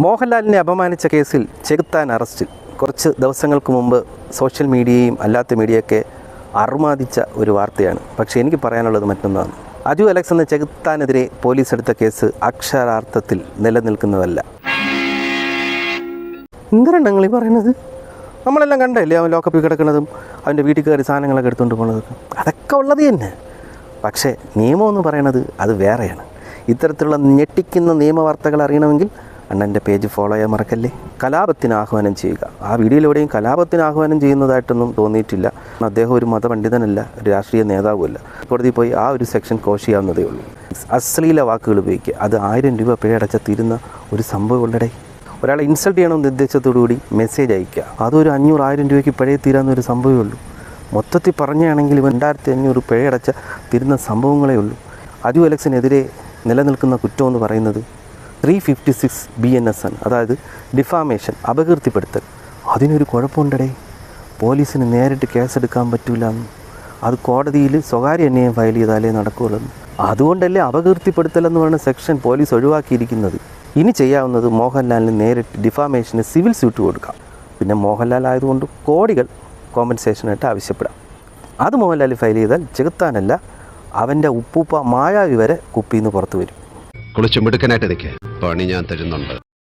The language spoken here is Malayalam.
മോഹൻലാലിനെ അപമാനിച്ച കേസിൽ ചെകുത്താൻ അറസ്റ്റ്. കുറച്ച് ദിവസങ്ങൾക്ക് മുമ്പ് സോഷ്യൽ മീഡിയയും അല്ലാത്ത മീഡിയയൊക്കെ അറുമാദിച്ച ഒരു വാർത്തയാണ്. പക്ഷേ എനിക്ക് പറയാനുള്ളത് മറ്റൊന്നാണ്. അജു അലക്സ് എന്ന ചെകുത്താനെതിരെ പോലീസ് എടുത്ത കേസ് അക്ഷരാർത്ഥത്തിൽ നിലനിൽക്കുന്നതല്ല. എന്തിനാണ് നിങ്ങൾ ഈ പറയുന്നത്? നമ്മളെല്ലാം കണ്ടല്ലേ അവൻ ലോക്കപ്പിൽ കിടക്കുന്നതും അവന്റെ വീട്ടിൽ കയറി സാധനങ്ങളൊക്കെ എടുത്തുകൊണ്ട് പോകുന്നതൊക്കെ? അതൊക്കെ ഉള്ളത് തന്നെ. പക്ഷേ നിയമം എന്ന് പറയുന്നത് അത് വേറെയാണ്. ഇത്തരത്തിലുള്ള ഞെട്ടിക്കുന്ന നിയമവാർത്തകൾ അറിയണമെങ്കിൽ അണ്ണന്റെ പേജ് ഫോളോ ചെയ്യാൻ മറക്കല്ലേ? കലാപത്തിന് ആഹ്വാനം ചെയ്യുക. ആ വീഡിയോയിലൂടെയും കലാപത്തിന് ആഹ്വാനം ചെയ്യുന്നതായിട്ടൊന്നും തോന്നിയിട്ടില്ല. അദ്ദേഹം ഒരു മതപണ്ഡിതനല്ല ഒരു രാഷ്ട്രീയ നേതാവുമല്ല. കോടതി പോയി ആ ഒരു സെക്ഷൻ കോഷ് ചെയ്യാവുന്നതേ ഉള്ളൂ. അശ്ലീല വാക്കുകൾ ഉപയോഗിക്കുക. അത് ആയിരം രൂപ പിഴ അടച്ച തീരുന്ന ഒരു സംഭവം ഉള്ളടേ. ഒരാളെ ഇൻസൾട്ട് ചെയ്യണമെന്ന് ഉദ്ദേശത്തോടുകൂടി മെസ്സേജ് അയക്കുക അതൊരു അഞ്ഞൂറ് ആയിരം രൂപയ്ക്ക് പിഴ തീരാവുന്ന ഒരു സംഭവമേ ഉള്ളൂ. മൊത്തത്തിൽ പറഞ്ഞാണെങ്കിൽ രണ്ടായിരത്തി അഞ്ഞൂറ് പിഴയടച്ച തീരുന്ന സംഭവങ്ങളേ ഉള്ളൂ. അജു അലക്സിനെതിരെ നിലനിൽക്കുന്ന കുറ്റമെന്ന് പറയുന്നത് three fifty six B N S N അതായത് ഡിഫാമേഷൻ അപകീർത്തിപ്പെടുത്തൽ. അതിനൊരു കുഴപ്പമുണ്ടടേ. പോലീസിന് നേരിട്ട് കേസെടുക്കാൻ പറ്റൂല. അത് കോടതിയിൽ സ്വകാര്യ അന്യായം ഫയൽ ചെയ്താലേ നടക്കുകയുള്ളൂ അതുകൊണ്ടല്ലേ അപകീർത്തിപ്പെടുത്തൽ എന്ന് പറയുന്ന സെക്ഷൻ പോലീസ് ഒഴിവാക്കിയിരിക്കുന്നത്. ഇനി ചെയ്യാവുന്നത് മോഹൻലാലിന് നേരിട്ട് ഡിഫാമേഷന് സിവിൽ സ്യൂട്ട് കൊടുക്കാം. പിന്നെ മോഹൻലാൽ ആയതുകൊണ്ട് കോടികൾ കോമ്പൻസേഷനായിട്ട് ആവശ്യപ്പെടാം. അത് മോഹൻലാൽ ഫയൽ ചെയ്താൽ ചെകുത്താനല്ല അവന്റെ ഉപ്പൂപ്പ മായാവി വരെ കുപ്പിയിൽ നിന്ന് പുറത്തു വരും. കുളിച്ച് മിടുക്കനായിട്ട് നിൽക്കുക പണി ഞാൻ തരുന്നുണ്ട്.